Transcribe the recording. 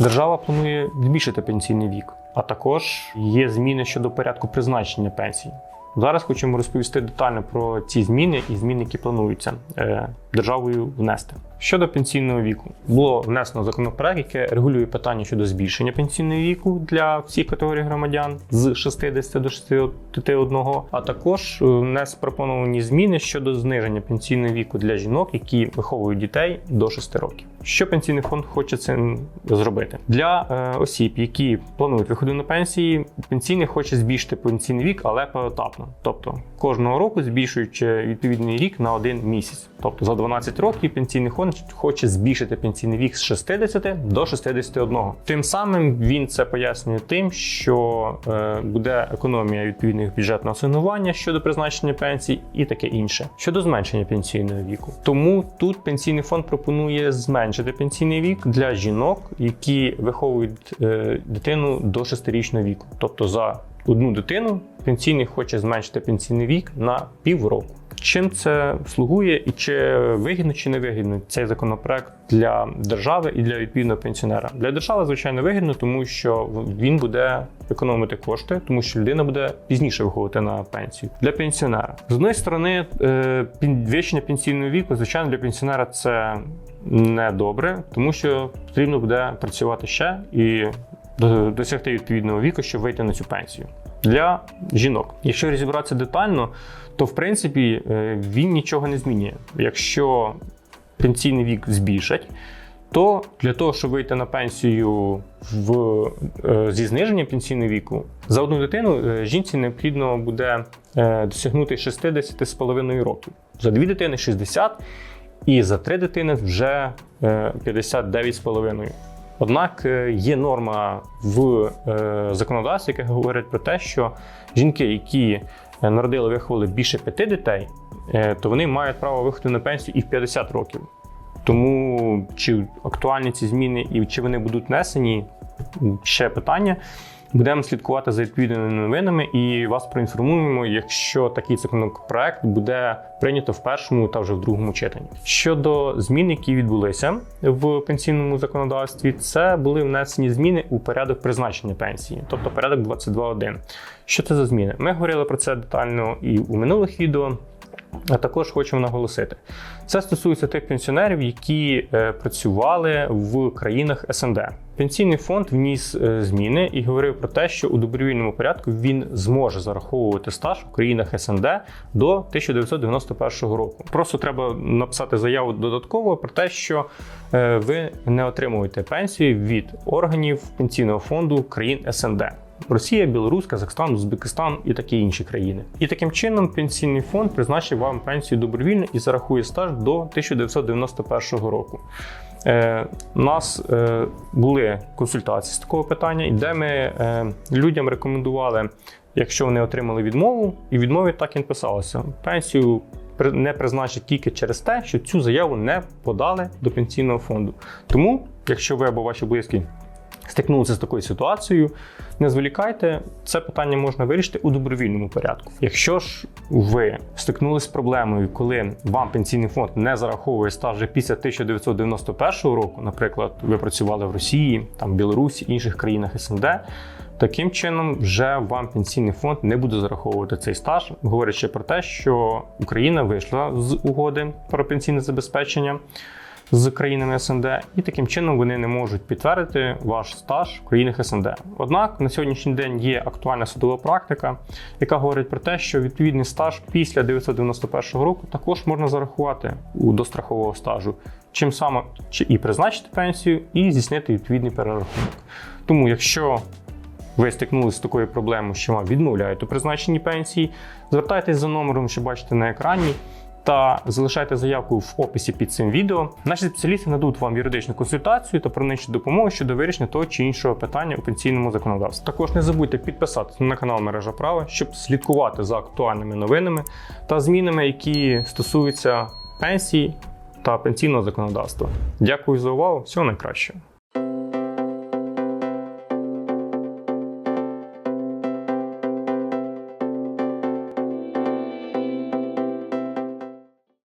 Держава планує збільшити пенсійний вік, а також є зміни щодо порядку призначення пенсій. Зараз хочемо розповісти детально про ці зміни і зміни, які плануються е, державою внести. Щодо пенсійного віку, було внесено законопроект, який регулює питання щодо збільшення пенсійного віку для всіх категорій громадян з 60 до 61, а також е, внес пропоновані зміни щодо зниження пенсійного віку для жінок, які виховують дітей до 6 років. Що пенсійний фонд хоче цим зробити для е, осіб, які планують виходу на пенсії, пенсійний хоче збільшити пенсійний вік, але поетапно. Тобто кожного року збільшуючи відповідний рік на один місяць. Тобто за 12 років пенсійний фонд хоче збільшити пенсійний вік з 60 до 61. Тим самим він це пояснює тим, що е, буде економія відповідних бюджетного асигнування щодо призначення пенсій і таке інше щодо зменшення пенсійного віку. Тому тут пенсійний фонд пропонує зменшити пенсійний вік для жінок, які виховують е, дитину до 6-річного віку. Тобто за одну дитину пенсійний хоче зменшити пенсійний вік на півроку. Чим це слугує і чи вигідно чи не вигідно цей законопроект для держави і для відповідного пенсіонера? Для держави, звичайно, вигідно, тому що він буде економити кошти, тому що людина буде пізніше виходити на пенсію. Для пенсіонера з однієї сторони, е, підвищення пенсійного віку, звичайно, для пенсіонера це не добре, тому що потрібно буде працювати ще і досягти відповідного віку, щоб вийти на цю пенсію. Для жінок, якщо розібратися детально, то в принципі е, він нічого не змінює. Якщо пенсійний вік збільшать, то для того, щоб вийти на пенсію в, е, зі зниженням пенсійного віку, за одну дитину е, жінці необхідно буде досягнути 60,5 років. За дві дитини 60, і за три дитини вже е, 59,5. Однак е, є норма в е, законодавстві, яка говорить про те, що жінки, які е, народили виховали більше п'яти дітей, то вони мають право виходити на пенсію і в 50 років. Тому чи актуальні ці зміни і чи вони будуть внесені, ще питання. Будемо слідкувати за відповідними новинами і вас проінформуємо, якщо такий законопроект буде прийнято в першому та вже в другому читанні. Щодо змін, які відбулися в пенсійному законодавстві, це були внесені зміни у порядок призначення пенсії, тобто порядок 22.1. Що це за зміни? Ми говорили про це детально і у минулих відео. А також хочемо наголосити, це стосується тих пенсіонерів, які е, працювали в країнах СНД. Пенсійний фонд вніс е, зміни і говорив про те, що у добровільному порядку він зможе зараховувати стаж у країнах СНД до 1991 року. Просто треба написати заяву додатково про те, що е, ви не отримуєте пенсію від органів пенсійного фонду країн СНД. Росія, Білорусь, Казахстан, Узбекистан і такі інші країни. І таким чином пенсійний фонд призначив вам пенсію добровільно і зарахує стаж до 1991 року. Е, у нас е, були консультації з такого питання, де ми е, людям рекомендували, якщо вони отримали відмову, і відмові так і написалося: пенсію не призначить тільки через те, що цю заяву не подали до пенсійного фонду. Тому, якщо ви або ваші близькі стикнулися з такою ситуацією, не зволікайте, це питання можна вирішити у добровільному порядку. Якщо ж ви стикнулися з проблемою, коли вам пенсійний фонд не зараховує стаж після 1991 року, наприклад, ви працювали в Росії, там Білорусі, інших країнах СНД. Таким чином, вже вам пенсійний фонд не буде зараховувати цей стаж, говорячи про те, що Україна вийшла з угоди про пенсійне забезпечення з країнами СНД, і таким чином вони не можуть підтвердити ваш стаж в країнах СНД. Однак на сьогоднішній день є актуальна судова практика, яка говорить про те, що відповідний стаж після 1991 року також можна зарахувати у до страхового стажу, чим саме і призначити пенсію, і здійснити відповідний перерахунок. Тому, якщо ви стикнулися з такою проблемою, що вам відмовляють у призначенні пенсії, звертайтесь за номером, що бачите на екрані, та залишайте заявку в описі під цим відео. Наші спеціалісти нададуть вам юридичну консультацію та проничну допомогу щодо вирішення того чи іншого питання у пенсійному законодавстві. Також не забудьте підписатися на канал Мережа Права, щоб слідкувати за актуальними новинами та змінами, які стосуються пенсії та пенсійного законодавства. Дякую за увагу! Всього найкращого!